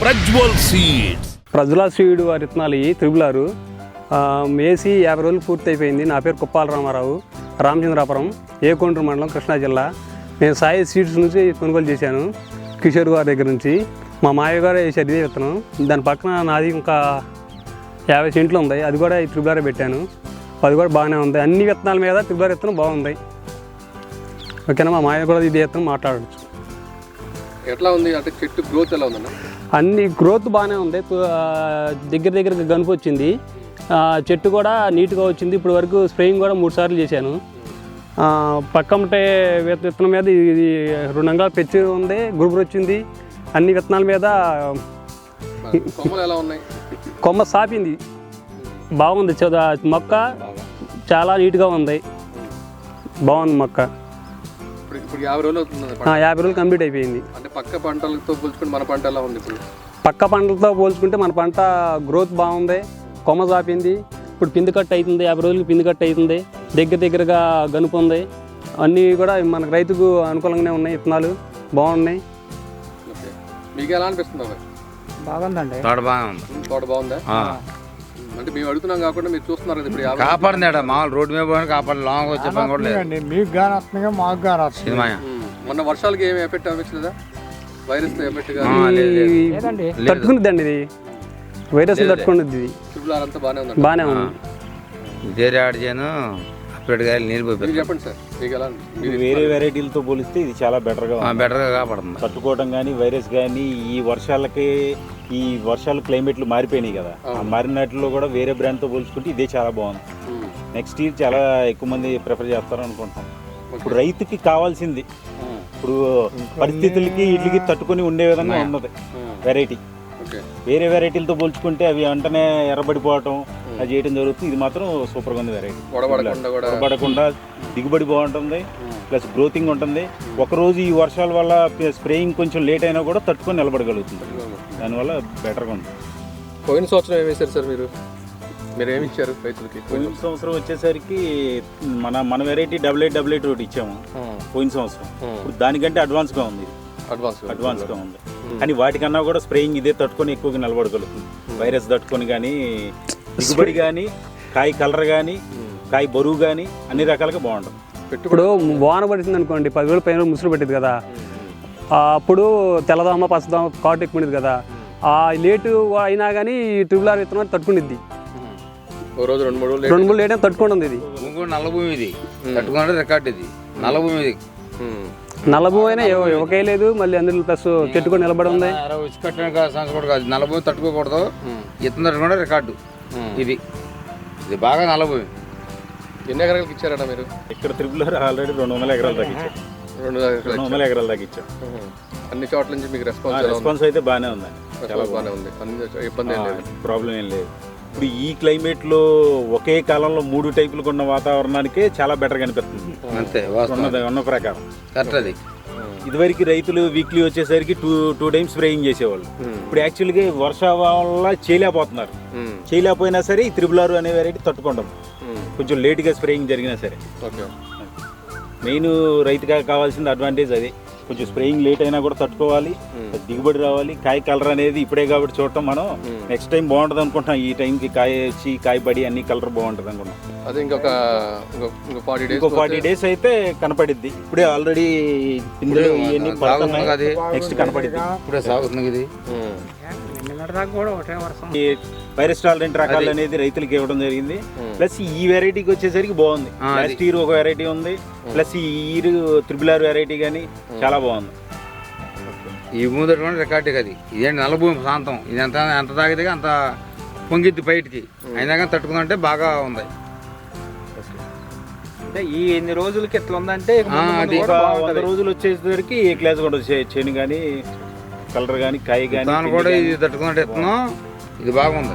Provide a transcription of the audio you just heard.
Prajwal seeds. ప్రజలా seed వారి విత్తనాలు ఇవి త్రిబులారు. మేసి యాభై రోజులు పూర్తి అయిపోయింది నా పేరు కుప్పాల రామారావు రామచంద్రాపురం ఏకొండ్రు మండలం కృష్ణా జిల్లా. నేను సాయి సీడ్స్ నుంచి కొనుగోలు చేశాను. కిషోర్ గారి దగ్గర నుంచి. మా మాయ గారు వేసారు ఇదే విత్తనం. దాని పక్కన నాది ఇంకా యాభై సెంట్లు ఉంది. అది కూడా ఈ త్రిబులారే పెట్టాను. అది కూడా బాగానే ఉంది. అన్ని విత్తనాల మీద త్రిబులార్ విత్తనం బాగుంది. ఓకేనా? మా మాయ కూడా ఇదే విత్తనం మాట్లాడచ్చు. ఎట్లా ఉంది? అంటే చెట్టు గ్రోత్ ఎలా ఉందన్న? అన్ని గ్రోత్ బాగానే ఉంది. దగ్గర దగ్గర గనుపు వచ్చింది. చెట్టు కూడా నీట్గా వచ్చింది. ఇప్పుడు వరకు స్ప్రేయింగ్ కూడా మూడు సార్లు చేశాను. పక్కమటే విత్త- విత్తనం మీద ఇది అంగాలు పెచ్చి ఉంది. గుబురు వచ్చింది. అన్ని విత్తనాల మీద కొమ్మలు ఎలా ఉన్నాయి? కొమ్మ సాపింది. బాగుంది. మొక్క చాలా నీట్గా ఉంది. బాగుంది మొక్క. ఇప్పుడు యాభై రోజులు అవుతుంది. యాభై రోజులు కంప్లీట్ అయిపోయింది. అంటే పక్క పంటలతో పోల్చుకుంటే మన పంట ఎలా ఉంది ఇప్పుడు? పక్క పంటలతో పోల్చుకుంటే మన పంట గ్రోత్ బాగుంది కొమ్మ చాపింది ఇప్పుడు పిండి కట్ అవుతుంది యాభై రోజులకి పిండి కట్ అవుతుంది దగ్గర దగ్గరగా గనుపు ఉంది. అన్నీ కూడా మనకు రైతుకు అనుకూలంగానే ఉన్నాయి విత్తనాలు బాగున్నాయి. మీకు ఎలా అనిపిస్తుంది బాగుందండి. తోట బాగా ఉంది ఉమ్, తోట బాగుందా అంటే మేము అడుగుతున్నాం కాకుండా మీరు చూస్తున్నారు కదా ఇప్పుడు కాపాడింది ఆడ మామూలు రోడ్డు మీద పోయిన కాపాడు లాంగ్ వచ్చే పని కూడా లేదు. మీకు గాని వస్తుంది మాకు గాని వస్తుంది సినిమా మొన్న వర్షాలకి ఏమి ఎఫెక్ట్ అనిపించలేదా వైరస్ ఎఫెక్ట్ తట్టుకునిద్దండి ఇది. వైరస్ అంతా బాగానే ఉందండి. బాగానే ఉంది. ఇదే ఆడ చేయను అప్పుడు కాయలు నీళ్ళు పోయి చెప్పండి సార్ మీకు ఎలా వేరే వెరైటీలతో పోలిస్తే ఇది చాలా బెటర్గా ఉంది. బెటర్గా కాపాడుతుంది. తట్టుకోవడం కానీ వైరస్ కానీ ఈ వర్షాలకి ఈ వర్షాలు క్లైమేట్లు మారిపోయినాయి కదా. ఆ మారినట్లో కూడా వేరే బ్రాండ్తో పోల్చుకుంటే ఇదే చాలా బాగుంది. ఉమ్, నెక్స్ట్ ఇయర్ చాలా ఎక్కువ మంది ప్రిఫర్ చేస్తారు అనుకుంటాం. ఇప్పుడు రైతుకి కావాల్సింది. ఉమ్, ఇప్పుడు పరిస్థితులకి వీటికి తట్టుకొని ఉండే విధంగా ఉన్నది. Um, variety okay. వేరే వెరైటీలతో పోల్చుకుంటే అవి వెంటనే ఎర్రబడిపోవటం అది చేయడం జరుగుతుంది. ఇది మాత్రం సూపర్గా ఉంది వెరైటీ పడకుండా దిగుబడి బాగుంటుంది. ప్లస్ గ్రోతింగ్ ఉంటుంది. ఒకరోజు ఈ వర్షాల వల్ల స్ప్రేయింగ్ కొంచెం లేట్ అయినా కూడా తట్టుకొని నిలబడగలుగుతుంది. దానివల్ల బెటర్గా ఉంది. పోయిన సంవత్సరం ఏం వేశారు సార్ మీరు? మీరు ఏమి ఇచ్చారు రైతులకి? పోయిన సంవత్సరం వచ్చేసరికి మన మన variety double eight double eight ఒకటి ఇచ్చాము. పోయిన సంవత్సరం. ఇప్పుడు దానికంటే అడ్వాన్స్గా ఉంది. అడ్వాన్స్ అడ్వాన్స్గా ఉంది. కానీ వాటికన్నా కూడా స్ప్రేయింగ్ ఇదే తట్టుకొని ఎక్కువగా నిలబడగలుగుతుంది. వైరస్ తట్టుకొని కానీ దిగుబడి కానీ కాయ కలర్ కానీ కాయ బరువు కానీ అన్ని రకాలుగా బాగుంటుంది. ఇప్పుడు వాన పడుతుంది అనుకోండి పది రోజులు పైన ముసురు పెట్టింది కదా. అప్పుడు తెల్లదోమ పచ్చదోమ కాటు ఎక్కువ ఉండేది కదా. ఆ లేటు అయినా కానీ ఈ ట్రిపుల్ ఆర్ విత్తనం తట్టుకునిద్ది ఓ రోజు రెండు మూడు రెండు మూడు లేట్ తట్టుకుంటుంది ఇది భూమి కూడా నల్ల భూమి ఇది. తట్టుకుంటే రికార్డ్ ఇది నల్ల భూమి ఇది. ఉమ్, నల్లభూ అయినా ఒకే లేదు మళ్ళీ అందులో ప్లస్ చెట్టు కూడా నిలబడి ఉంది. అరవై ఇసుక కట్టడం కాదు సంవత్సరం కూడా కాదు. నల్ల భూమి తట్టుకోకూడదు ఇతను తట్టుకుంటే రికార్డు ఇది. ఇది బాగా నల్ల భూమి ఎన్ని ఎకరాలకు ఇచ్చారట మీరు? ఇక్కడ త్రిపుల్ ఆల్రెడీ రెండు వందల ఎకరాలు తగ్గించాం రెండు రెండు వందల ఎకరాలు తగ్గించాం ఉమ్. అన్ని చోట్ల నుంచి మీకు రెస్పాన్స్ రెస్పాన్స్ అయితే బాగానే ఉంది రెస్పాన్స్ బాగానే ఉంది. అన్ని ఇబ్బంది ఏం లేదు. ప్రాబ్లం ఏం లేదు. ఇప్పుడు ఈ క్లైమేట్లో ఒకే కాలంలో మూడు టైపులకు ఉన్న వాతావరణానికే చాలా బెటర్గా అనిపిస్తుంది అంతే వాస్తవం. ఉన్నది ఉన్న ప్రకారం. కరెక్ట్ అది. ఇదివరకు రైతులు వీక్లీ వచ్చేసరికి టూ టూ టైమ్స్ స్ప్రేయింగ్ చేసేవాళ్ళు. ఇప్పుడు యాక్చువల్గా వర్షం వల్ల చేయలేకపోతున్నారు. ఉమ్, చేయలేకపోయినా సరే ఈ త్రిబులారు అనే వెరైటీ తట్టుకుంటుంది ఉమ్, కొంచెం లేట్గా స్ప్రేయింగ్ జరిగినా సరే. మెయిన్ రైతుగా కావాల్సిన అడ్వాంటేజ్ అది. కొంచెం స్ప్రేయింగ్ లేట్ అయినా కూడా తట్టుకోవాలి. దిగుబడి రావాలి. కాయ కలర్ అనేది ఇప్పుడే కాబట్టి చూడటం మనం నెక్స్ట్ టైం బాగుంటుంది అనుకుంటున్నాం. ఈ టైంకి కాయ వచ్చి కాయ పడి అన్ని కలర్ బాగుంటుంది అనుకుంటున్నాం. అదే ఇంకొక ఇంకొక ఇంకో ఫార్టీ డేస్ అయితే కనపడిద్ది. ఇప్పుడే ఆల్రెడీ పిందెలు ఇవన్నీ. నెక్స్ట్ కనపడిద్ది. ఇప్పుడే సాగుతుంది ఇది నిన్నటి దాకా కూడా ఒకటే వర్షం ఈ వైరస్ టాలరెంట్ రకాలు అనేది రైతులకి ఇవ్వడం జరిగింది. ప్లస్ ఈ వెరైటీకి వచ్చేసరికి బాగుంది. లాస్ట్ ఇయర్ ఒక వెరైటీ ఉంది. ప్లస్ ఈ ఇయర్ త్రిబుల్ ఆర్ వెరైటీ కానీ చాలా బాగుంది. ఈ భూమి తట్టుకుంటే రికార్డు అది. ఇదేంటి నల్ల భూమి ప్రాంతం. ఇది ఎంత ఎంత తాగితే అంత పొంగిద్ది బయటికి. అయినా కానీ తట్టుకుందంటే బాగా ఉంది. అంటే ఈ ఎన్ని రోజులకి ఎట్లా ఉందంటే ముందు ముందు. వంద రోజులు వచ్చేసరికి ఏ క్లాస్ కూడా చే- చేను కానీ కలర్ కానీ కాయ కానీ దాని కూడా ఇది తట్టుకున్నట్టు ఎత్తున్నాం ఇది బాగుంది.